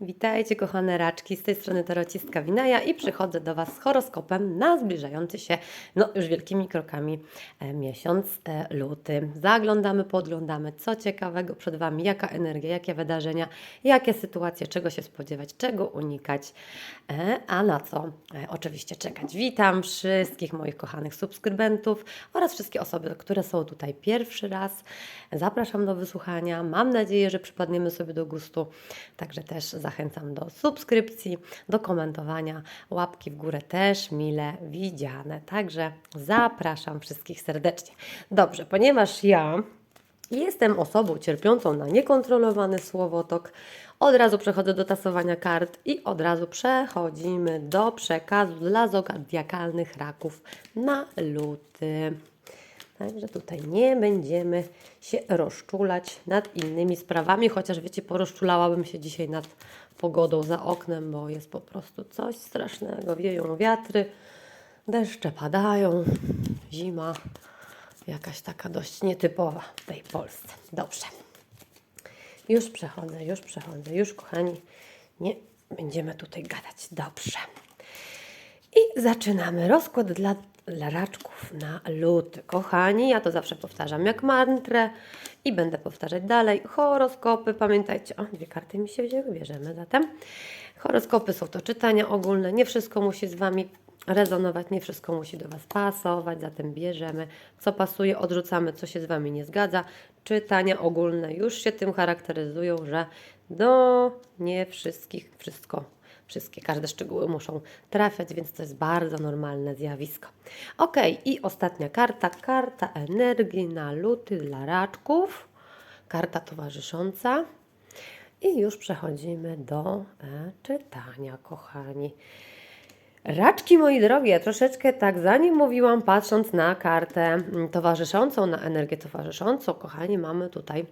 Witajcie kochane raczki, z tej strony tarocistka Winaja i przychodzę do Was z horoskopem na zbliżający się, no już wielkimi krokami, e, miesiąc e, luty. Zaglądamy, podglądamy, co ciekawego przed Wami, jaka energia, jakie wydarzenia, jakie sytuacje, czego się spodziewać, czego unikać, e, a na co e, oczywiście czekać. Witam wszystkich moich kochanych subskrybentów oraz wszystkie osoby, które są tutaj pierwszy raz. Zapraszam do wysłuchania. Mam nadzieję, że przypadniemy sobie do gustu. Także też zachęcam do subskrypcji, do komentowania. Łapki w górę też mile widziane. Także zapraszam wszystkich serdecznie. Dobrze, ponieważ ja Jestem osobą cierpiącą na niekontrolowany słowotok. Od razu przechodzę do tasowania kart i od razu przechodzimy do przekazu dla zodiakalnych raków na luty. Także tutaj nie będziemy się rozczulać nad innymi sprawami, chociaż wiecie, porozczulałabym się dzisiaj nad pogodą za oknem, bo jest po prostu coś strasznego. Wieją wiatry, deszcze padają, zima jakaś taka dość nietypowa w tej Polsce. Dobrze. Już przechodzę, już przechodzę, już kochani, nie będziemy tutaj gadać. Dobrze. I zaczynamy rozkład dla, dla raczków na luty. Kochani, ja to zawsze powtarzam jak mantrę i będę powtarzać dalej. Horoskopy, pamiętajcie, o, dwie karty mi się wzięły, bierzemy zatem. Horoskopy są to czytania ogólne, nie wszystko musi z Wami rezonować, nie wszystko musi do Was pasować, zatem bierzemy, co pasuje, odrzucamy, co się z Wami nie zgadza. Czytania ogólne już się tym charakteryzują, że do nie wszystkich wszystko Wszystkie, każde szczegóły muszą trafiać, więc to jest bardzo normalne zjawisko. Ok, i ostatnia karta, karta energii na luty dla raczków, karta towarzysząca. I już przechodzimy do e, czytania, kochani. Raczki, moi drogie, troszeczkę tak zanim mówiłam, patrząc na kartę towarzyszącą, na energię towarzyszącą, kochani, mamy tutaj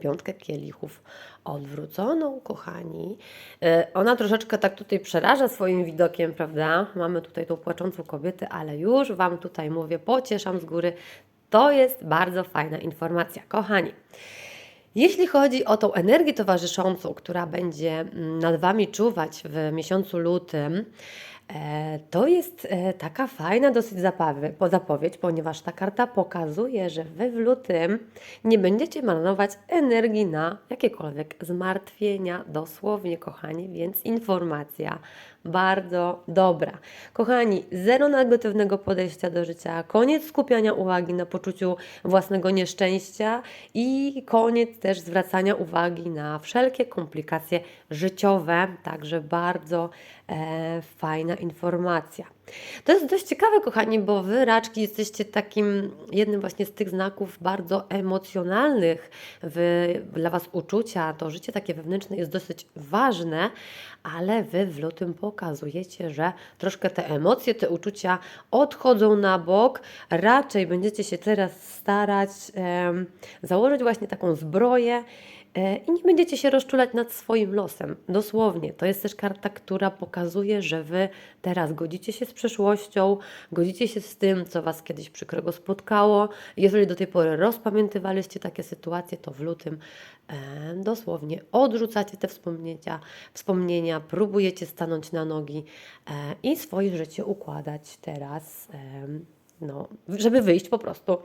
piątkę kielichów odwróconą, kochani. E, Ona troszeczkę tak tutaj przeraża swoim widokiem, prawda? Mamy tutaj tą płaczącą kobietę, ale już Wam tutaj mówię, pocieszam z góry. To jest bardzo fajna informacja, kochani. Jeśli chodzi o tą energię towarzyszącą, która będzie mm, nad Wami czuwać w miesiącu lutym, to jest e, taka fajna dosyć zapowiedź, ponieważ ta karta pokazuje, że Wy w lutym nie będziecie marnować energii na jakiekolwiek zmartwienia, dosłownie, kochani, więc informacja bardzo dobra. Kochani, zero negatywnego podejścia do życia, koniec skupiania uwagi na poczuciu własnego nieszczęścia i koniec też zwracania uwagi na wszelkie komplikacje życiowe, także bardzo e, fajna informacja. To jest dość ciekawe, kochani, bo wy, raczki, jesteście takim jednym właśnie z tych znaków bardzo emocjonalnych w, dla was uczucia. To życie takie wewnętrzne jest dosyć ważne, ale wy w lutym pokazujecie, że troszkę te emocje, te uczucia odchodzą na bok. Raczej będziecie się teraz starać założyć właśnie taką zbroję. E, I nie będziecie się rozczulać nad swoim losem. Dosłownie. To jest też karta, która pokazuje, że wy teraz godzicie się z przeszłością, godzicie się z tym, co was kiedyś przykrego spotkało. Jeżeli do tej pory rozpamiętywaliście takie sytuacje, to w lutym e, dosłownie odrzucacie te wspomnienia, wspomnienia, próbujecie stanąć na nogi e, i swoje życie układać teraz. em, no, żeby wyjść po prostu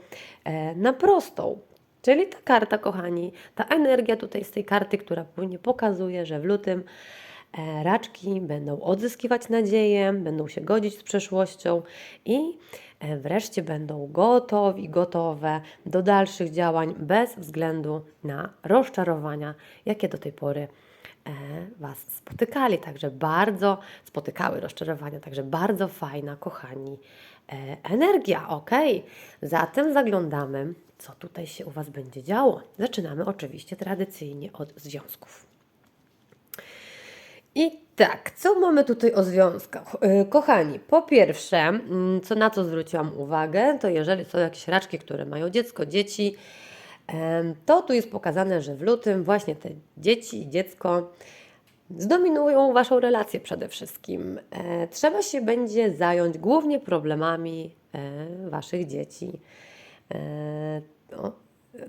e, na prostą. Czyli ta karta, kochani, ta energia tutaj z tej karty, która płynie, pokazuje, że w lutym e, raczki będą odzyskiwać nadzieję, będą się godzić z przeszłością i e, wreszcie będą gotowi, gotowe do dalszych działań bez względu na rozczarowania, jakie do tej pory e, Was spotykali. Także bardzo spotykały rozczarowania, także bardzo fajna, kochani, e, energia. Ok, zatem zaglądamy, co tutaj się u Was będzie działo. Zaczynamy oczywiście tradycyjnie od związków. I tak, co mamy tutaj o związkach? E, Kochani, po pierwsze, mm, co na co zwróciłam uwagę, to jeżeli są jakieś raczki, które mają dziecko, dzieci, to tu jest pokazane, że w lutym właśnie te dzieci i dziecko zdominują Waszą relację przede wszystkim. E, Trzeba się będzie zająć głównie problemami e, Waszych dzieci. No,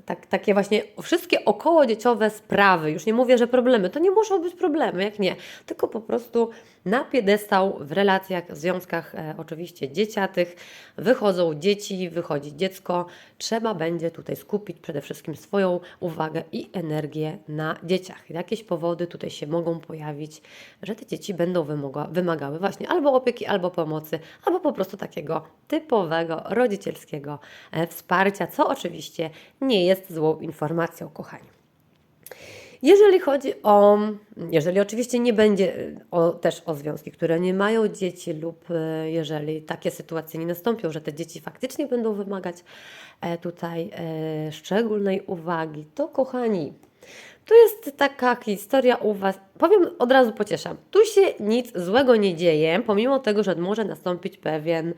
tak, takie właśnie wszystkie okołodzieciowe sprawy, już nie mówię, że problemy, to nie muszą być problemy, jak nie, tylko po prostu na piedestał w relacjach, w związkach e, oczywiście dzieciatych, wychodzą dzieci, wychodzi dziecko, trzeba będzie tutaj skupić przede wszystkim swoją uwagę i energię na dzieciach. Jakieś powody tutaj się mogą pojawić, że te dzieci będą wymoga, wymagały właśnie albo opieki, albo pomocy, albo po prostu takiego typowego rodzicielskiego e, wsparcia, co oczywiście nie jest złą informacją, kochani. Jeżeli chodzi o, jeżeli oczywiście nie będzie e, o, też o związki, które nie mają dzieci lub e, jeżeli takie sytuacje nie nastąpią, że te dzieci faktycznie będą wymagać e, tutaj e, szczególnej uwagi, to kochani, to jest taka historia u Was. Powiem od razu pocieszam. Tu się nic złego nie dzieje, pomimo tego, że może nastąpić pewien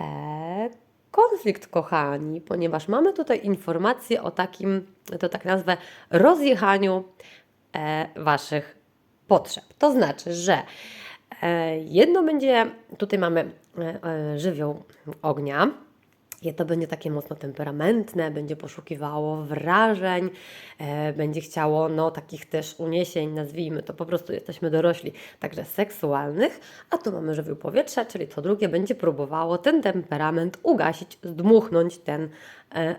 e, konflikt, kochani, ponieważ mamy tutaj informację o takim, to tak nazwę, rozjechaniu e, Waszych potrzeb. To znaczy, że e, jedno będzie, tutaj mamy e, e, żywioł ognia, to będzie takie mocno temperamentne, będzie poszukiwało wrażeń, e, będzie chciało no, takich też uniesień, nazwijmy to, po prostu jesteśmy dorośli, także seksualnych, a tu mamy żywioł powietrza, czyli to drugie będzie próbowało ten temperament ugasić, zdmuchnąć ten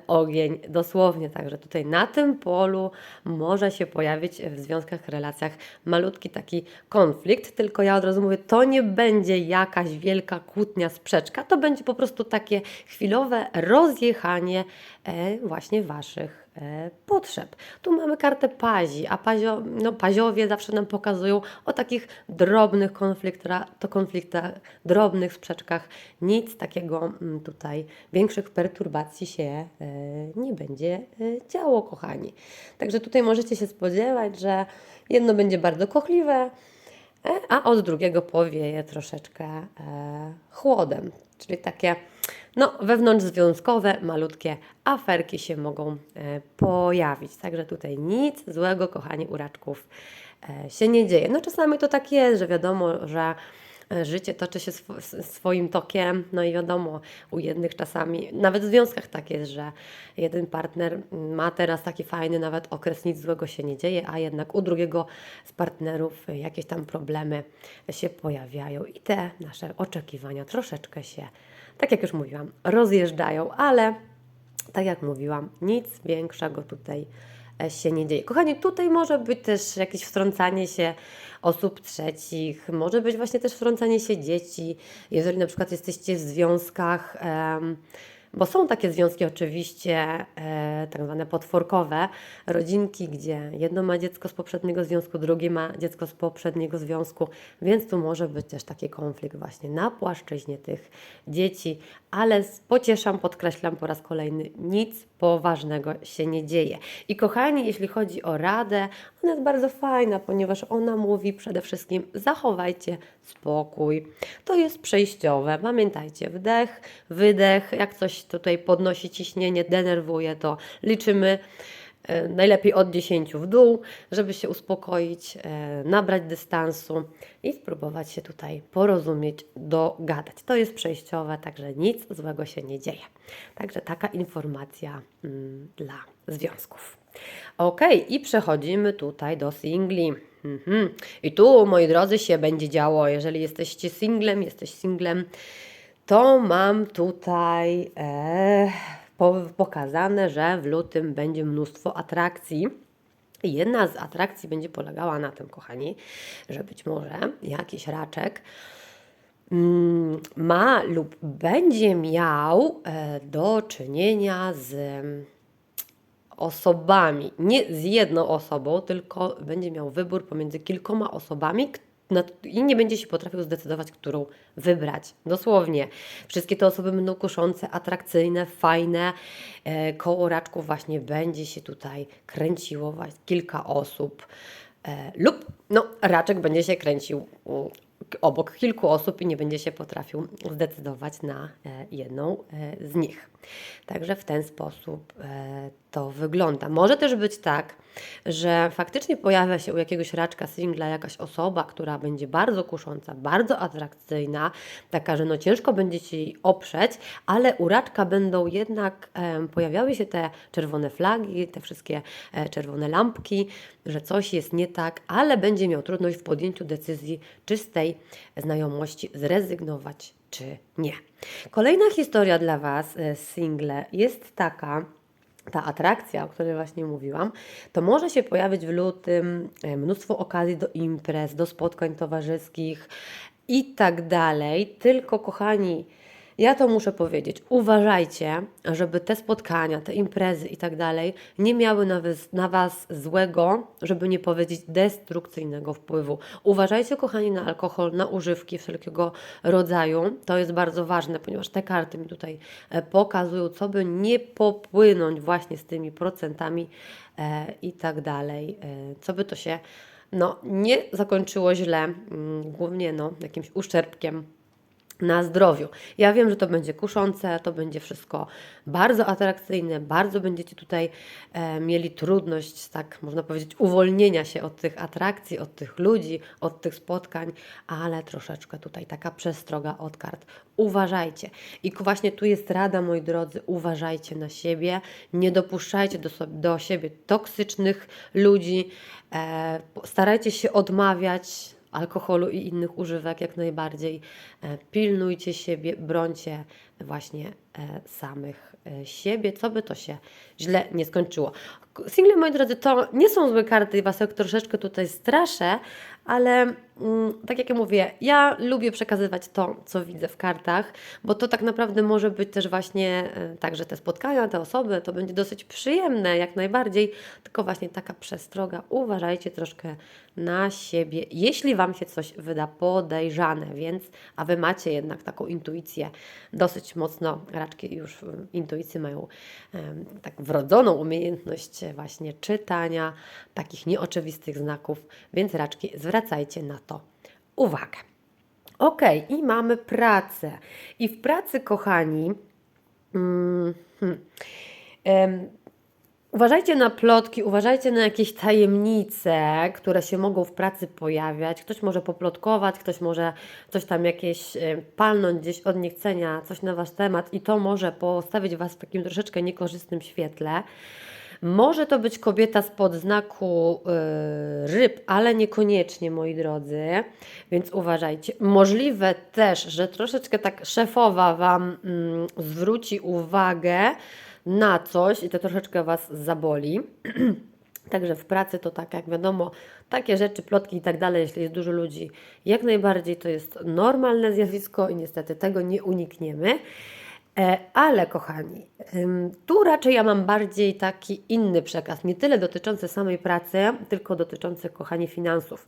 ogień dosłownie. Także tutaj na tym polu może się pojawić w związkach, relacjach malutki taki konflikt, tylko ja od razu mówię, to nie będzie jakaś wielka kłótnia, sprzeczka, to będzie po prostu takie chwilowe rozjechanie e, właśnie Waszych e, potrzeb. Tu mamy kartę pazi, a pazio, no, paziowie zawsze nam pokazują o takich drobnych konfliktach, to konfliktach, drobnych sprzeczkach. Nic takiego mm, tutaj, większych perturbacji się e, nie będzie e, działo, kochani. Także tutaj możecie się spodziewać, że jedno będzie bardzo kochliwe, e, a od drugiego powieje troszeczkę e, chłodem. Czyli takie no, wewnątrzzwiązkowe, malutkie aferki się mogą e, pojawić. Także tutaj nic złego, kochani, u raczków e, się nie dzieje. No czasami to tak jest, że wiadomo, że e, życie toczy się swo- s- swoim tokiem, no i wiadomo, u jednych czasami, nawet w związkach tak jest, że jeden partner ma teraz taki fajny nawet okres, nic złego się nie dzieje, a jednak u drugiego z partnerów jakieś tam problemy się pojawiają i te nasze oczekiwania troszeczkę się, tak jak już mówiłam, rozjeżdżają, ale tak jak mówiłam, nic większego tutaj e, się nie dzieje. Kochani, tutaj może być też jakieś wtrącanie się osób trzecich, może być właśnie też wtrącanie się dzieci, jeżeli na przykład jesteście w związkach. em, bo są takie związki oczywiście, e, tak zwane potworkowe, rodzinki, gdzie jedno ma dziecko z poprzedniego związku, drugie ma dziecko z poprzedniego związku, więc tu może być też taki konflikt właśnie na płaszczyźnie tych dzieci, ale pocieszam, podkreślam po raz kolejny, nic poważnego się nie dzieje. I kochani, jeśli chodzi o radę, ona jest bardzo fajna, ponieważ ona mówi przede wszystkim zachowajcie spokój. To jest przejściowe. Pamiętajcie, wdech, wydech, jak coś tutaj podnosi ciśnienie, denerwuje, to liczymy najlepiej od 10 w dół, żeby się uspokoić, e, nabrać dystansu i spróbować się tutaj porozumieć, dogadać. To jest przejściowe, także nic złego się nie dzieje. Także taka informacja mm, dla związków. Ok, i przechodzimy tutaj do singli. Mhm. I tu, moi drodzy, się będzie działo. Jeżeli jesteście singlem, jesteś singlem, to mam tutaj e, pokazane, że w lutym będzie mnóstwo atrakcji. Jedna z atrakcji będzie polegała na tym, kochani, że być może jakiś raczek mm, ma lub będzie miał e, do czynienia z mm, osobami, nie z jedną osobą, tylko będzie miał wybór pomiędzy kilkoma osobami i nie będzie się potrafił zdecydować, którą wybrać. Dosłownie. Wszystkie te osoby będą kuszące, atrakcyjne, fajne. E, koło raczków właśnie będzie się tutaj kręciło kilka osób. E, lub no, raczek będzie się kręcił obok kilku osób i nie będzie się potrafił zdecydować na e, jedną e, z nich. Także w ten sposób e, to wygląda. Może też być tak, że faktycznie pojawia się u jakiegoś raczka singla jakaś osoba, która będzie bardzo kusząca, bardzo atrakcyjna, taka, że no ciężko będzie jej oprzeć, ale u raczka będą jednak pojawiały się te czerwone flagi, te wszystkie czerwone lampki, że coś jest nie tak, ale będzie miał trudność w podjęciu decyzji, czy z znajomości zrezygnować, czy nie. Kolejna historia dla Was, e, single, jest taka, ta atrakcja, o której właśnie mówiłam, to może się pojawić w lutym e, mnóstwo okazji do imprez, do spotkań towarzyskich i tak dalej. Tylko, kochani, ja to muszę powiedzieć, uważajcie, żeby te spotkania, te imprezy i tak dalej nie miały na, na Was złego, żeby nie powiedzieć destrukcyjnego wpływu. Uważajcie, kochani, na alkohol, na używki wszelkiego rodzaju. To jest bardzo ważne, ponieważ te karty mi tutaj e, pokazują, co by nie popłynąć właśnie z tymi procentami e, i tak dalej, e, co by to się no, nie zakończyło źle, mm, głównie no, jakimś uszczerbkiem na zdrowiu. Ja wiem, że to będzie kuszące, to będzie wszystko bardzo atrakcyjne, bardzo będziecie tutaj e, mieli trudność, tak można powiedzieć, uwolnienia się od tych atrakcji, od tych ludzi, od tych spotkań, ale troszeczkę tutaj taka przestroga od kart. Uważajcie. I właśnie tu jest rada, moi drodzy, uważajcie na siebie, nie dopuszczajcie do, sobie, do siebie toksycznych ludzi, e, starajcie się odmawiać alkoholu i innych używek jak najbardziej. E, Pilnujcie siebie, brońcie właśnie e, samych e, siebie, co by to się źle nie skończyło. Single, moi drodzy, to nie są złe karty Was jak troszeczkę tutaj straszę, ale mm, tak jak ja mówię, ja lubię przekazywać to, co widzę w kartach, bo to tak naprawdę może być też właśnie e, tak, że te spotkania, te osoby, to będzie dosyć przyjemne, jak najbardziej, tylko właśnie taka przestroga. Uważajcie troszkę na siebie, jeśli Wam się coś wyda podejrzane, więc, a Wy macie jednak taką intuicję dosyć mocno, raczki już mm, intuicy mają em, tak wrodzoną umiejętność właśnie czytania takich nieoczywistych znaków, więc raczki zwracajcie na to uwagę. Ok, i mamy pracę. I w pracy, kochani, mm, hmm, em, Uważajcie na plotki, uważajcie na jakieś tajemnice, które się mogą w pracy pojawiać. Ktoś może poplotkować, ktoś może coś tam jakieś e, palnąć gdzieś od niechcenia, coś na wasz temat i to może postawić was w takim troszeczkę niekorzystnym świetle. Może to być kobieta spod znaku y, ryb, ale niekoniecznie, moi drodzy, więc uważajcie. Możliwe też, że troszeczkę tak szefowa Wam mm, zwróci uwagę na coś i to troszeczkę Was zaboli. Także w pracy to tak, jak wiadomo, takie rzeczy, plotki i tak dalej, jeśli jest dużo ludzi, jak najbardziej to jest normalne zjawisko i niestety tego nie unikniemy. E, Ale kochani, tu raczej ja mam bardziej taki inny przekaz, nie tyle dotyczący samej pracy, tylko dotyczący, kochani, finansów.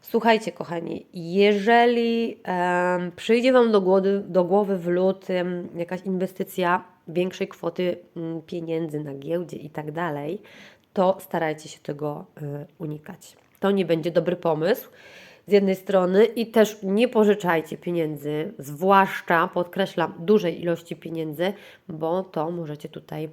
Słuchajcie, kochani, jeżeli em, przyjdzie Wam do głowy, do głowy w lutym jakaś inwestycja większej kwoty mm, pieniędzy na giełdzie i tak dalej, to starajcie się tego y, unikać. To nie będzie dobry pomysł z jednej strony i też nie pożyczajcie pieniędzy, zwłaszcza podkreślam dużej ilości pieniędzy, bo to możecie tutaj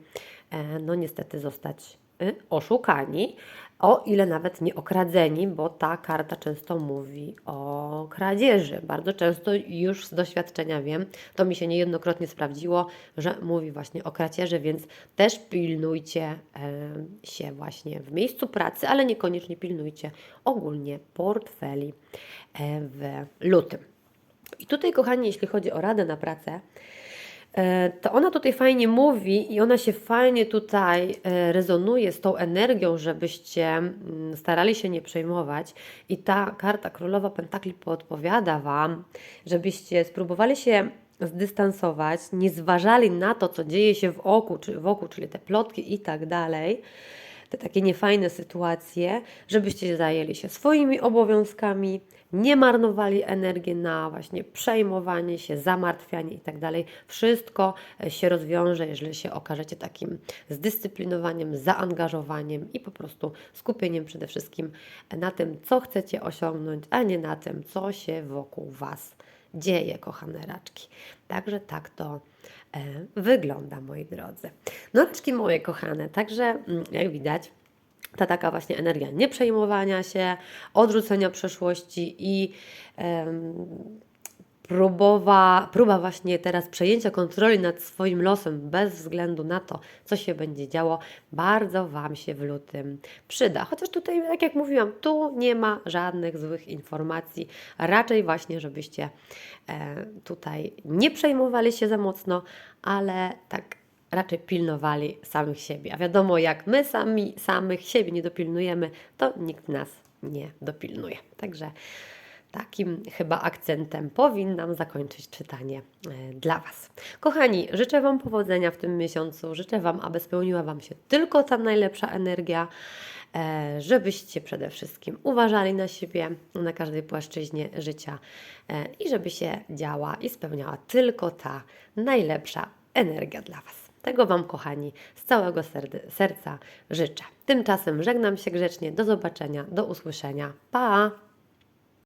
e, no niestety zostać y, oszukani, o ile nawet nie okradzeni, bo ta karta często mówi o kradzieży. Bardzo często już z doświadczenia wiem, to mi się niejednokrotnie sprawdziło, że mówi właśnie o kradzieży, więc też pilnujcie się właśnie w miejscu pracy, ale niekoniecznie pilnujcie ogólnie portfeli e, w lutym. I tutaj, kochani, jeśli chodzi o radę na pracę, to ona tutaj fajnie mówi i ona się fajnie tutaj e, rezonuje z tą energią, żebyście mm, starali się nie przejmować. I ta karta Królowa Pentakli podpowiada Wam, żebyście spróbowali się zdystansować, nie zważali na to, co dzieje się w oku, czy wokół, czyli te plotki i tak dalej. Te takie niefajne sytuacje, żebyście zajęli się swoimi obowiązkami, nie marnowali energii na właśnie przejmowanie się, zamartwianie i tak. Wszystko e, się rozwiąże, jeżeli się okażecie takim zdyscyplinowaniem, zaangażowaniem i po prostu skupieniem przede wszystkim na tym, co chcecie osiągnąć, a nie na tym, co się wokół Was dzieje, kochane raczki. Także tak to wygląda, moi drodzy. No, raczki moje kochane, także mm, jak widać, ta taka właśnie energia nieprzejmowania się, odrzucenia przeszłości i próbowa, próba właśnie teraz przejęcia kontroli nad swoim losem bez względu na to, co się będzie działo, bardzo Wam się w lutym przyda. Chociaż tutaj, tak jak mówiłam, tu nie ma żadnych złych informacji. Raczej właśnie, żebyście e, tutaj nie przejmowali się za mocno, ale tak raczej pilnowali samych siebie. A wiadomo, jak my sami samych siebie nie dopilnujemy, to nikt nas nie dopilnuje. Także takim chyba akcentem powinnam zakończyć czytanie e, dla Was. Kochani, życzę Wam powodzenia w tym miesiącu. Życzę Wam, aby spełniła Wam się tylko ta najlepsza energia, e, żebyście przede wszystkim uważali na siebie na każdej płaszczyźnie życia e, i żeby się działa i spełniała tylko ta najlepsza energia dla Was. Tego Wam, kochani, z całego serca życzę. Tymczasem żegnam się grzecznie. Do zobaczenia, do usłyszenia. Pa!